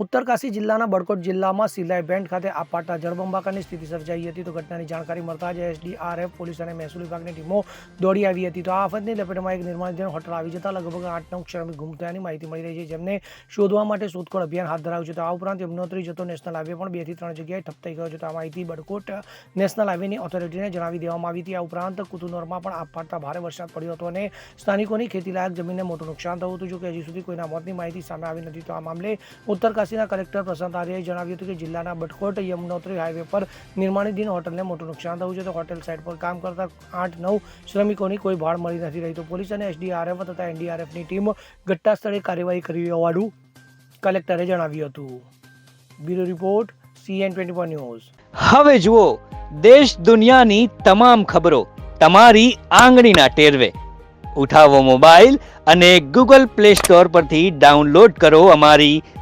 ઉત્તરકાશી જિલ્લાના બડકોટ જિલ્લામાં સિલાઈ બેન્ડ ખાતે આપાટા જળબંબાકારની સ્થિતિ સર્જાઈ હતી તો ઘટનાની જાણકારી મળતા જ એસડીઆરએફ, પોલીસ અને મહેસૂલ વિભાગની ટીમો દોડી આવી હતી. તો આ આફતની લપેટમાં એક નિર્માણધીન હોટલ આવી જતા લગભગ આઠ નવ શ્રમિક ગુમ થયાની માહિતી મળી રહી છે, જેમને શોધવા માટે શોધખોળ અભિયાન હાથ ધરાવ્યું છે. તો આ ઉપરાંત યમનોત્રી જતો નેશનલ હાઈવે પણ બેથી ત્રણ જગ્યાએ ઠપ થઈ ગયો છે. તો આ માહિતી બડકોટ નેશનલ હાઈવેની ઓથોરિટીને જણાવી દેવામાં આવી હતી. આ ઉપરાંત કુતુનોરમાં પણ આપાડતા ભારે વરસાદ પડ્યો હતો અને સ્થાનિકોની ખેતીલાયક જમીનને મોટું નુકસાન થયું હતું જો કે હજી સુધી કોઈના મોતની માહિતી સામે આવી નથી. તો આ મામલે ઉત્તરકાશીના કલેક્ટર પ્રશાંત આર્યએ જણાવ્યું હતું કે જિલ્લાના બટકોટ, યમનોત્રી હાઈવે પર નિર્માણાધીન હોટલને મોટું નુકસાન થયું છે તો હોટેલ સાઇટ પર કામ કરતા આઠ નવ શ્રમિકોની કોઈ ભાળ મળી નથી રહી. તો પોલીસ અને એસડીઆરએફ તથા એનડીઆરએફની ટીમ ઘટના સ્થળે કાર્યવાહી કરી હોવાનું કલેક્ટરે જણાવ્યું હતું. Bureau report, CN twenty news. હવે જુઓ, દેશ દુનિયાની તમામ ખબરો તમારી આંગળીના ટેરવે. ઉઠાવો મોબાઈલ અને ગૂગલ પ્લે સ્ટોર પરથી ડાઉનલોડ કરો અમારી